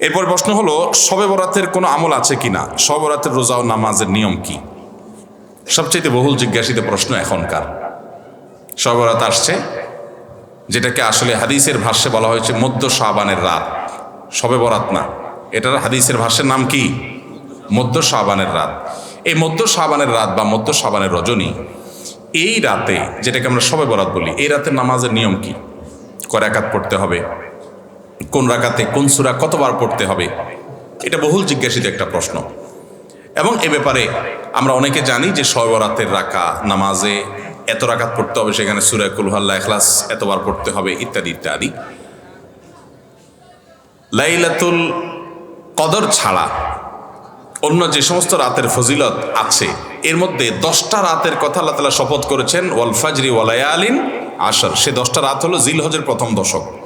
এরপর প্রশ্ন হলো, শবে বরাতের কোনো আমল আছে কি না? শবে বরাতের রোজা ও নামাজের নিয়ম কি? সবচেয়ে বহুল জিজ্ঞাসিত প্রশ্ন এখনকার। শবে বরাত আসছে, যেটাকে আসলে হাদিসের ভাষ্যে বলা হয়েছে মধ্য শাবানের রাত। শবে বরাত না, এটার হাদিসের ভাষ্যের নাম কি? মধ্য শাবানের রাত। এই মধ্য শাবানের রাত বা মধ্য শাবানের রজনী, এই রাতে, যেটাকে আমরা শবে বরাত বলি, এই রাতের নামাজের নিয়ম কি? রাকাত পড়তে হবে? কোন রাকাতে কোন সুরা কতবার পড়তে হবে? এটা বহুল জিজ্ঞাসিত একটা প্রশ্ন। এবং এ ব্যাপারে আমরা অনেকে জানি যে শবে বরাতের রাকা, নামাজে এত রাকাত পড়তে হবে, সেখানে সুরা কুলহাল্লা এখলাস এতবার পড়তে হবে, ইত্যাদি ইত্যাদি। লাইলাতুল কদর ছাড়া অন্য যে সমস্ত রাতের ফজিলত আছে, এর মধ্যে দশটা রাতের কথা আল্লাহ তালা শপথ করেছেন, ওয়াল ফাজরি ওয়ালায়ালিন আসর সে দশটা রাত হলো জিলহজের প্রথম দশক।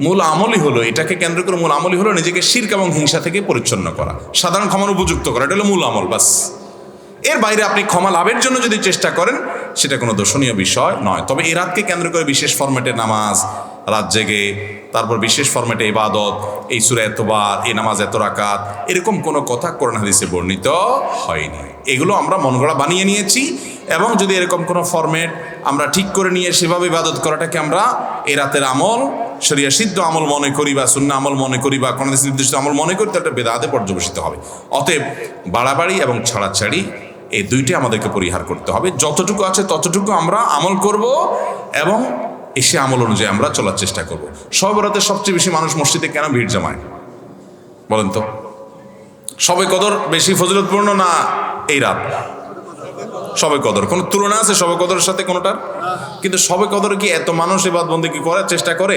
মূল আমলই হলো, এটাকে কেন্দ্র করে মূল আমলই হলো নিজেকে শির্ক এবং হিংসা থেকে পরিচ্ছন্ন করা। সাধারণ ক্ষমার উপযুক্ত করা, এটা হলো মূল আমল, বাস। এর বাইরে আপনি ক্ষমা লাভের জন্য যদি চেষ্টা করেন, সেটা কোনো দর্শনীয় বিষয় নয়। তবে এই রাতকে কেন্দ্র করে বিশেষ ফরম্যাটে নামাজ, রাত জেগে, তারপর বিশেষ ফরম্যাটে ইবাদত, এই সুরা এতবার, এই নামাজ এত রাকাত, এরকম কোনো কথা কোরআন হাদিসে বর্ণিত হয়নি। এগুলো আমরা মনগড়া বানিয়ে নিয়েছি। এবং যদি এরকম কোনো ফরম্যাট আমরা ঠিক করে নিয়ে সেভাবে ইবাদত করাটাকে আমরা এই রাতের আমল, শরিয়া সিদ্ধ আমল মনে করি বা শূন্য আমল মনে করি বা কোনো নির্দিষ্ট আমল মনে করি, তাহলে বেদাতে পর্যবেসিত হবে। অতএব বাড়াবাড়ি এবং ছাড়াছাড়ি এই দুইটি আমাদেরকে পরিহার করতে হবে। যতটুকু আছে ততটুকু আমরা আমল করব এবং এসে আমল অনুযায়ী আমরা চলার চেষ্টা করব। সব রাতে সবচেয়ে বেশি মানুষ মসজিদে কেন ভিড় জমায়? বলেন তো। সবে কদর বেশি ফজিলতপূর্ণ না এই রাত? সবে কদর। কোনো তুলনা আছে সবে কদরের সাথে কোনোটার? কিন্তু সবে কদর কি এত মানুষ এবার বন্দি কি করার চেষ্টা করে?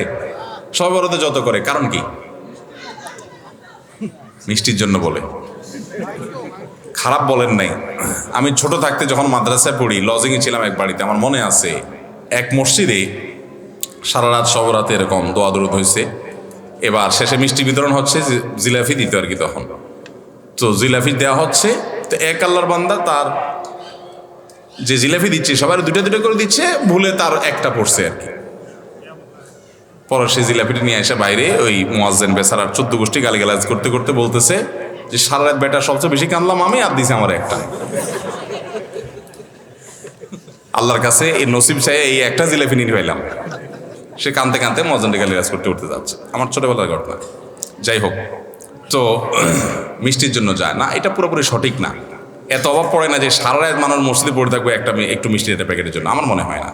সবে বড়তে যত করে, কারণ কি? মিষ্টির জন্য বলে। খারাপ বলেন নাই। আমি ছোট থাকতে যখন মাদ্রাসায় পড়ি, লজিংয়ে ছিলাম এক বাড়িতে, আমার মনে আছে, এক মসজিদে সারা রাত সব রাতে এরকম দোয়া দরুদ হয়েছে এবার শেষে মিষ্টি বিতরণ হচ্ছে জিলাফি দিতে আর কি তখন। তো জিলাফি দেওয়া হচ্ছে, তো এক আল্লাহর বান্দা তার যে জিলাপি দিচ্ছে সবার দুটো দুটো করে দিচ্ছে, ভুলে তার একটা পড়ছে আর কি। পরে সে জিলাপিটি নিয়ে এসে বাইরে ওই মোয়াজ্জেন বেসারার চোদ্দ গোষ্ঠী গালিগালাজ করতে করতে বলতেছে যে, সারা রাত বেটা সবচেয়ে বেশি কানলাম আমি, আর দিছে আমার একটা। আল্লাহর কাছে এই নসিব চাই এই একটা জিলাপি নিয়ে পাইলাম সে কানতে কানতে মজানটি গালিগালাজ করতে করতে যাচ্ছে। আমার ছোটবেলার ঘটনা। যাই হোক, তো মিষ্টির জন্য যায় না, এটা পুরোপুরি সঠিক না। এত অভাব পড়ে না যে সারা রাত মানুষ মসজিদে পড়ে থাকবে একটা একটু মিষ্টি একটা প্যাকেটের জন্য। আমার মনে হয় না।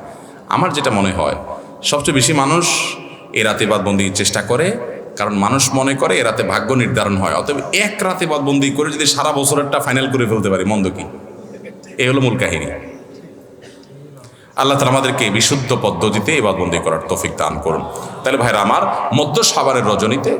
আমার যেটা মনে হয়, সবচেয়ে বেশি মানুষ এ রাতে বাদবন্দির চেষ্টা করে, কারণ মানুষ মনে করে এ রাতে ভাগ্য নির্ধারণ হয়। অতএব এক রাতে বাদবন্দি করে যদি সারা বছরেরটা ফাইনাল করে ফেলতে পারি, মন্দ কি? এই হলো মূল কাহিনী। আল্লাহ তালা আমাদেরকে বিশুদ্ধ পদ্ধতিতে এ এবাদবন্দি করার তৌফিক দান করুন। তাহলে ভাইরা, আমার মধ্য সাবারের রজনীতে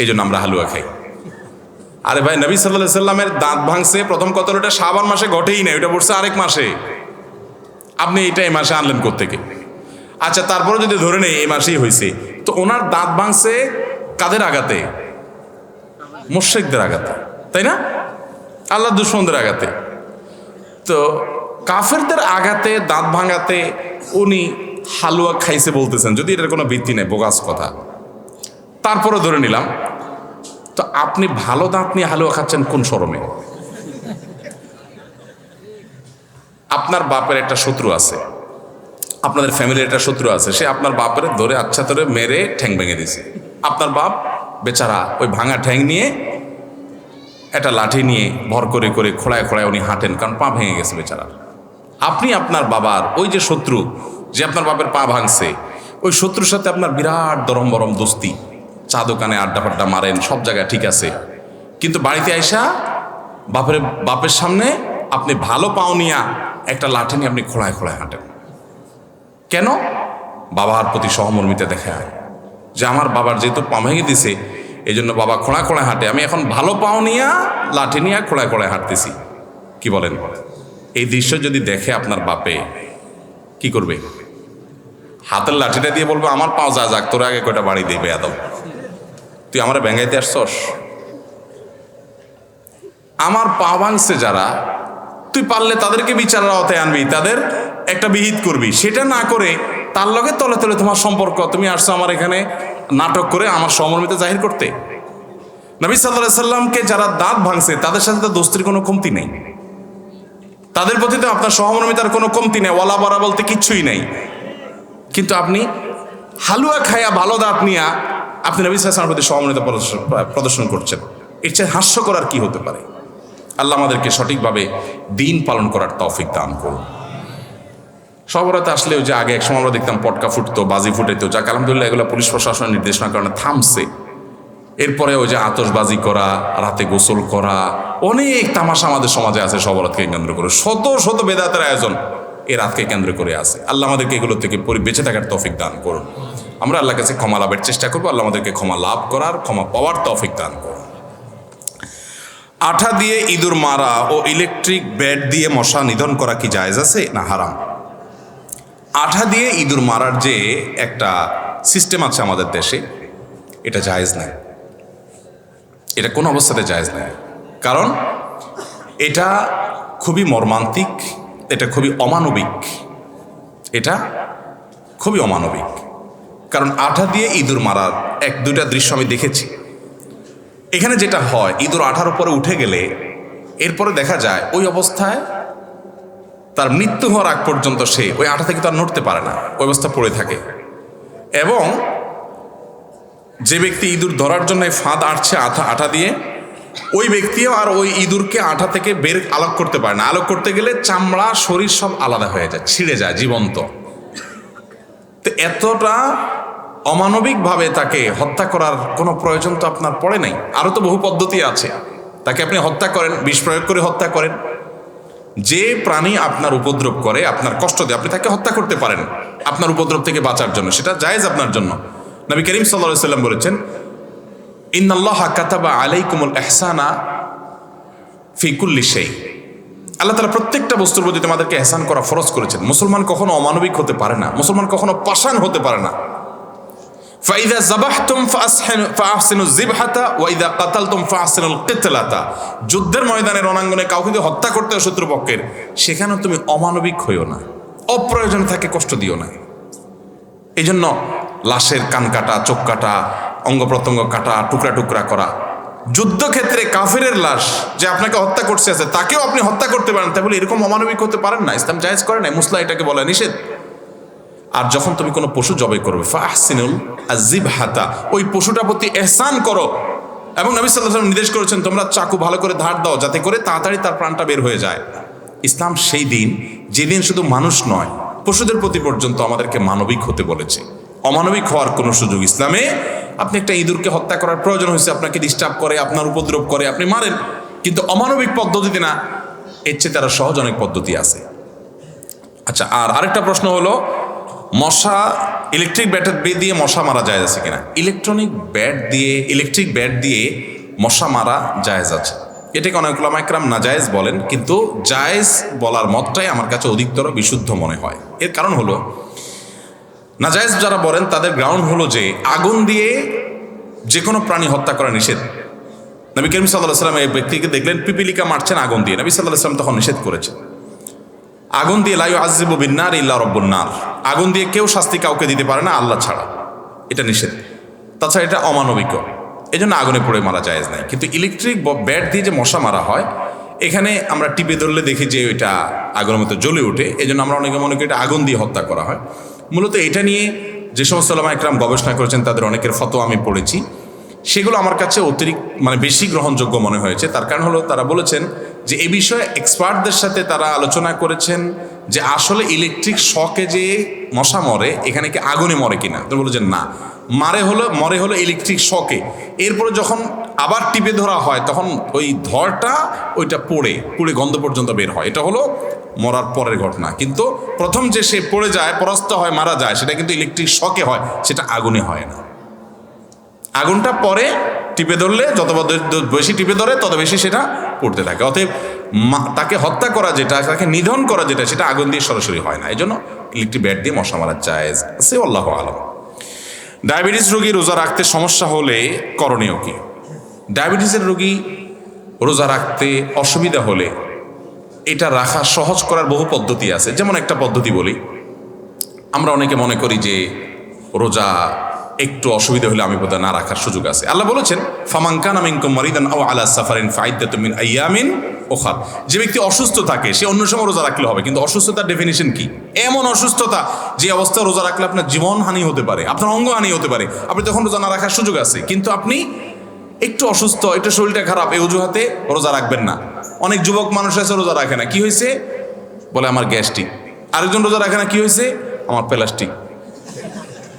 এই জন্য আমরা হালুয়া খাই। আরে ভাই, নবী সাল্লাহ সাল্লামের দাঁত ভাঙছে, প্রথম কতটা সাবান মাসে ঘটেই না ওটা পড়ছে আরেক মাসে। আপনি এইটা এই মাসে আনলেন কোত্থেকে? আচ্ছা তারপরে যদি ধরে নেই, এই মাসেই হয়েছে তো ওনার দাঁত ভাঙছে কাদের আঘাতে? মোশেকদের আঘাতে, তাই না? আল্লাহ দুশ্মনদের আঘাতে। তো কাফেরদের আঘাতে, দাঁত ভাঙাতে উনি হালুয়া খাইছে বলতেছেন, যদি এটার কোনো ভিত্তি নেই, বোগাস কথা। তারপরে ধরে নিলাম আপনি ভালো দাঁত নিয়ে হালুয়া খাচ্ছেন কোন শরমে আপনার বাপের একটা শত্রু আছে। আপনাদের ফ্যামিলির একটা শত্রু আছে। সে আপনার বাপের ধরে আচ্ছা ধরে মেরে ঠ্যাং ভেঙে দিছে আপনার বাপ বেচারা ওই ভাঙা ঠ্যাং নিয়ে একটা লাঠি নিয়ে ভর করে করে খোড়ায় খোড়ায় উনি হাঁটেন, কারণ পা ভেঙে গেছে বেচারা। আপনি আপনার বাবার ওই যে শত্রু যে আপনার বাপের পা ভাঙছে, ওই শত্রুর সাথে আপনার বিরাট দরম বরম দোস্তি। চা দোকানে আড্ডা ফাড্ডা মারেন, সব জায়গায় ঠিক আছে। কিন্তু বাড়িতে আইসা বাপের বাপের সামনে আপনি ভালো পাওনিয়া একটা লাঠি নিয়ে আপনি খোড়ায় খোড়ায় হাঁটেন। কেন? বাবার প্রতি সহমর্মিতে সহমর্মিতা হয় যে আমার বাবার যেহেতু পা ভেঙে দিছে এই জন্য বাবা খোঁড়া খোঁড়া হাঁটে। আমি এখন ভালো পাও নিয়া লাঠি নিয়ে খোঁড়ায় খোঁড়ায় হাঁটতেছি। কি বলেন? এই দৃশ্য যদি দেখে আপনার বাপে, কি করবে? হাতের লাঠিটা দিয়ে বলব, আমার পাও যা যাক, তোর আগে কয়টা বাড়ি দেবে এত তুই আমার ব্যাঙ্গাইতে আসছস? আমার পা ভাঙছে যারা, তুই পারলে তাদেরকে বিচারের আওতায় আনবি, তাদের একটা বিহিত করবি। সেটা না করে তার লগে তলে তলে তোমার সম্পর্ক, তুমি আসছো আমার এখানে নাটক করে আমার সমর্মিতা জাহির করতে। নবী সাল্লাহ সাল্লামকে যারা দাঁত ভাঙছে, তাদের সাথে তো দোস্তির কোনো কমতি নেই। তাদের প্রতি তো আপনার সহমর্মিতার কোনো কমতি নেই, ওয়ালা বরা বলতে কিচ্ছুই নেই। কিন্তু আপনি হালুয়া খায়া ভালো দাঁত নিয়া আপনি নবী সাল্লামের প্রতি সহমর্মিতা প্রদর্শন- প্রদর্শন করছেন। এর চেয়ে হাস্য করার কি হতে পারে? আল্লাহ আমাদেরকে সঠিকভাবে দিন পালন করার তৌফিক দান করুন। সবরাতে আসলে ওই যে আগে এক সময় আমরা দেখতাম পটকা ফুটতো, বাজি ফুটাইতো। যাক, আলহামদুলিল্লাহ এগুলো পুলিশ প্রশাসনের নির্দেশনার কারণে থামছে। এরপরে ওই যে আতশবাজি করা, রাতে গোসল করা, অনেক তামাশা আমাদের সমাজে আছে সবরাতকে কেন্দ্র করে। শত শত বেদাতের আয়োজন এ রাতকে কেন্দ্র করে আছে। আল্লাহ আমাদেরকে এগুলো থেকে বেঁচে থাকার তৌফিক দান করুন। আমরা আল্লাহর কাছে ক্ষমা লাভের চেষ্টা করব, আল্লাহ আমাদেরকে ক্ষমা লাভ করার, ক্ষমা পাওয়ার তৌফিক দান করুন। আঠা দিয়ে ইঁদুর মারা ও ইলেকট্রিক ব্যাট দিয়ে মশা নিধন করা কি জায়েজ আছে? না, হারাম। আঠা দিয়ে ইঁদুর মারার যে একটা সিস্টেম আছে আমাদের দেশে, এটা জায়েজ নাই। এটা কোনো অবস্থাতে জায়েজ নাই। কারণ এটা খুবই মর্মান্তিক, এটা খুবই অমানবিক, এটা খুবই অমানবিক। কারণ আঠা দিয়ে ইঁদুর মারার এক, দুইটা দৃশ্য আমি দেখেছি। এখানে যেটা হয়, ইঁদুর আঠার উপরে উঠে গেলে এরপরে দেখা যায় ওই অবস্থায় তার মৃত্যু হওয়ার আগ পর্যন্ত সে ওই আঠা থেকে তার নড়তে পারে না, ওই অবস্থা পড়ে থাকে। এবং যে ব্যক্তি ইঁদুর ধরার জন্য ফাঁদ আটছে আঠা আঠা দিয়ে, ওই ব্যক্তিও আর ওই ইঁদুরকে আঠা থেকে বের আলোক করতে পারে না। আলোক করতে গেলে চামড়া, শরীর সব আলাদা হয়ে যায়, ছিঁড়ে যায়, জীবন্ত। তো এতটা অমানবিকভাবে তাকে হত্যা করার কোনো প্রয়োজন তো আপনার পড়ে নাই। আরও তো বহু পদ্ধতি আছে। তাকে আপনি হত্যা করেন, বিষ প্রয়োগ করে হত্যা করেন। যে প্রাণী আপনার উপদ্রব করে, আপনার কষ্ট দেয়, আপনি তাকে হত্যা করতে পারেন। আপনার উপদ্রব থেকে বাঁচার জন্য, সেটা জায়েজ আপনার জন্য। নবী করিম সাল্লা সাল্লাম বলেছেন, ইন্নাল্লাহ কাতাবা আলাইকুমুল এহসানা ফিকুল্লি আল্লাহ তালা প্রত্যেকটা বস্তুর প্রতি তোমাদেরকে এহসান করা ফরজ করেছেন। মুসলমান কখনো অমানবিক হতে পারে না, মুসলমান কখনো পাষাণ হতে পারে না। ফাইদা জাবাহতুম ফাহসিনু জিবহাতা ওয়াইদা কাতালতুম ফাহসিনুল কিতলাতা যুদ্ধের ময়দানে রণাঙ্গনে কাউকে যদি হত্যা করতে হয় শত্রুপক্ষের, সেখানে তুমি অমানবিক হইও না। অপ্রয়োজনে তাকে কষ্ট দিও না। এই জন্য লাশের কান কাটা, চোখ কাটা, অঙ্গ প্রত্যঙ্গ কাটা, টুকরা টুকরা করা। যুদ্ধক্ষেত্রে কাফিরের লাশ যে আপনাকে হত্যা করছে আছে, তাকেও আপনি হত্যা করতে পারেন। তাই বলে এরকম অমানবিক হতে পারেন না। ইসলাম জায়েজ করে না মুসলা এটাকে বলে নিষেধ। আর যখন তুমি কোনো পশু জবাই করবে, ফাহসিনুল আজিব হাতা ওই পশুটার প্রতি এহসান করো। এবং নবী সাল্লাহ নির্দেশ করেছেন, তোমরা চাকু ভালো করে ধার দাও, যাতে করে তাড়াতাড়ি তার প্রাণটা বের হয়ে যায়। ইসলাম সেই দিন, যেদিন শুধু মানুষ নয়, পশুদের প্রতি পর্যন্ত আমাদেরকে মানবিক হতে বলেছে। অমানবিক হওয়ার কোনো সুযোগ ইসলামে, আপনি একটা ইঁদুরকে হত্যা করার প্রয়োজন হয়েছে, আপনাকে ডিস্টার্ব করে, আপনার উপদ্রব করে, আপনি মারেন। কিন্তু অমানবিক পদ্ধতিতে না, এর চেয়ে তারা সহজ অনেক পদ্ধতি আছে। আচ্ছা আর আরেকটা প্রশ্ন হলো মশা ইলেকট্রিক ব্যাটের ব্যাট দিয়ে মশা মারা যায় আছে কিনা? ইলেকট্রনিক ব্যাট দিয়ে ইলেকট্রিক ব্যাট দিয়ে মশা মারা জায়েজ আছে। এটাকে অনেক না জায়েজ বলেন, কিন্তু জায়েজ বলার মতটাই আমার কাছে অধিকতর বিশুদ্ধ মনে হয়। এর কারণ হলো, নাজায়েজ যারা বলেন, তাদের গ্রাউন্ড হলো যে আগুন দিয়ে যে কোনো প্রাণী হত্যা করা নিষেধ। নবী করিম সাল্লাহ সাল্লাম এই ব্যক্তিকে দেখলেন, পিপিলিকা মারছেন আগুন দিয়ে। নবী সাল্লাহ সাল্লাম তখন নিষেধ করেছেন। আগুন দিয়ে লাইউ আজিবু বিন্নার ইল্লা রব্বুন্নার আগুন দিয়ে কেউ শাস্তি কাউকে দিতে পারে না, আল্লাহ ছাড়া। এটা নিষেধ। তাছাড়া এটা অমানবিক। এই জন্য আগুনে পড়ে মারা যায় নাই। কিন্তু ইলেকট্রিক ব্যাট দিয়ে যে মশা মারা হয়, এখানে আমরা টিপে ধরলে দেখি যে ওইটা আগুনের মতো জ্বলে ওঠে। এই জন্য আমরা অনেকে মনে করি এটা আগুন দিয়ে হত্যা করা হয়। মূলত এটা নিয়ে যে সমস্ত লামা একরাম গবেষণা করেছেন, তাদের অনেকের ফটো আমি পড়েছি। সেগুলো আমার কাছে অতিরিক্ত মানে বেশি গ্রহণযোগ্য মনে হয়েছে। তার কারণ হলো, তারা বলেছেন যে এ বিষয়ে এক্সপার্টদের সাথে তারা আলোচনা করেছেন যে আসলে ইলেকট্রিক শকে যে মশা মরে, এখানে কি আগুনে মরে কিনা? তো বলেছেন, না, মারে হলো, মরে হলো ইলেকট্রিক শকে। এরপরে যখন আবার টিপে ধরা হয়, তখন ওই ধরটা, ওইটা পড়ে, পুড়ে গন্ধ পর্যন্ত বের হয়। এটা হলো মরার পরের ঘটনা। কিন্তু প্রথম যে সে পড়ে যায়, পরাস্ত হয়, মারা যায়, সেটা কিন্তু ইলেকট্রিক শকে হয়, সেটা আগুনে হয় না। আগুনটা পরে টিপে ধরলে, যত বেশি টিপে ধরে, তত বেশি সেটা পড়তে থাকে। অতএব তাকে হত্যা করা যেটা, তাকে নিধন করা যেটা, সেটা আগুন দিয়ে সরাসরি হয় না। এই জন্য ইলেকট্রিক ব্যাট দিয়ে মশা মারা যায় সে আল্লাহ আলম। ডায়াবেটিস রোগী রোজা রাখতে সমস্যা হলে করণীয় কি? ডায়াবেটিসের রোগী রোজা রাখতে অসুবিধা হলে এটা রাখা সহজ করার বহু পদ্ধতি আছে। যেমন একটা পদ্ধতি বলি, আমরা অনেকে মনে করি যে রোজা একটু অসুবিধা হলে আমি বোধহয় না রাখার সুযোগ আছে। আল্লাহ বলেছেন ফামাঙ্কান আমিনকুম মারিদান আও আলা সাফারিন ফাইদাতুমিন আইয়ামিন ওখার যে ব্যক্তি অসুস্থ থাকে, সে অন্য সময় রোজা রাখলে হবে, কিন্তু অসুস্থতার ডেফিনেশন কি? এমন অসুস্থতা যে অবস্থা রোজা রাখলে আপনার জীবন হানি হতে পারে, আপনার অঙ্গ হানি হতে পারে, আপনি তখন রোজা না রাখার সুযোগ আছে, কিন্তু আপনি একটু অসুস্থ, একটু শরীরটা খারাপ, এই অজুহাতে রোজা রাখবেন না। অনেক যুবক মানুষ আছে, রোজা রাখে না। কি হয়েছে? বলে, আমার গ্যাস্ট্রিক। আরেকজন রোজা রাখে না, কি হয়েছে? আমার প্লাস্টিক।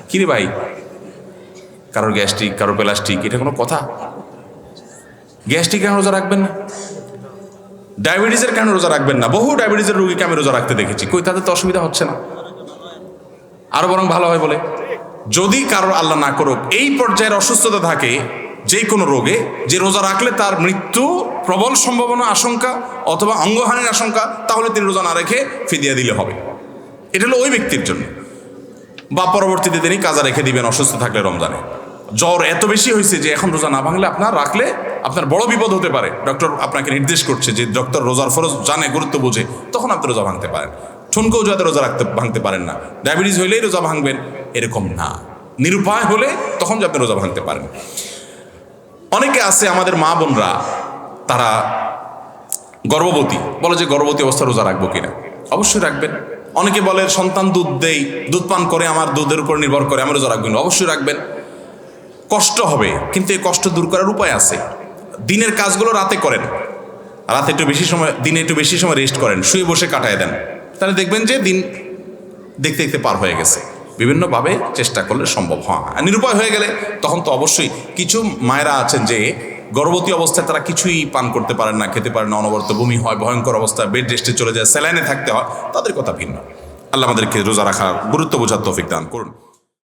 কি রে ভাই কারোর গ্যাস্ট্রিক, কারোর প্লাস্টিক, এটা কোনো কথা? গ্যাস্ট্রিক কেন রোজা রাখবেন না? ডায়াবেটিসের কেন রোজা রাখবেন না? বহু ডায়াবেটিসের রোগীকে আমি রোজা রাখতে দেখেছি। কই তাদের তো অসুবিধা হচ্ছে না। আরও বরং ভালো হয় বলে। যদি কারোর আল্লাহ না করুক, এই পর্যায়ের অসুস্থতা থাকে যে কোনো রোগে, যে রোজা রাখলে তার মৃত্যু প্রবল সম্ভাবনা আশঙ্কা অথবা অঙ্গহানির আশঙ্কা, তাহলে তিনি রোজা না রেখে ফিদিয়া দিলে হবে। এটা হলো ওই ব্যক্তির জন্য। বা পরবর্তীতে তিনি কাজা রেখে দিবেন অসুস্থ থাকলে রমজানে। জ্বর এত বেশি হয়েছে যে এখন রোজা না ভাঙলে আপনার রাখলে আপনার বড় বিপদ হতে পারে। ডক্টর আপনাকে নির্দেশ করছে যে ডক্টর রোজার ফরজ জানে, গুরুত্ব বোঝে, তখন আপনি রোজা ভাঙতে পারেন। ঠুনকেও যাতে রোজা রাখতে, ভাঙতে পারেন না। ডায়াবেটিস হইলেই রোজা ভাঙবেন, এরকম না। নিরুপায় হলে তখন যে আপনি রোজা ভাঙতে পারেন। অনেকে আছে, আমাদের মা বোনরা, তারা গর্ভবতী। বলে যে গর্ভবতী অবস্থা রোজা রাখব কিনা? অবশ্যই রাখবেন। অনেকে বলে, সন্তান দুধ দেই, দুধ পান করে, আমার দুধের উপর নির্ভর করে, আমি রোজা রাখবেন অবশ্যই রাখবেন। কষ্ট হবে, কিন্তু এই কষ্ট দূর করার উপায় আছে। দিনের কাজগুলো রাতে করেন। রাতে একটু বেশি সময়, দিনে একটু বেশি সময় রেস্ট করেন, শুয়ে বসে কাটায় দেন। তাহলে দেখবেন যে দিন দেখতে দেখতে পার হয়ে গেছে। বিভিন্নভাবে চেষ্টা করলে সম্ভব হয়। আর নিরুপায় হয়ে গেলে তখন তো অবশ্যই কিছু মায়েরা আছেন যে গর্ভবতী অবস্থায় তারা কিছুই পান করতে পারেন না, খেতে পারেন না, অনবরত বমি হয়, ভয়ঙ্কর অবস্থা বেড রেস্টে চলে যায়, স্যালাইনে থাকতে হয়, তাদের কথা ভিন্ন। আল্লাহ আমাদেরকে রোজা রাখার গুরুত্ব বোঝার তৌফিক দান করুন।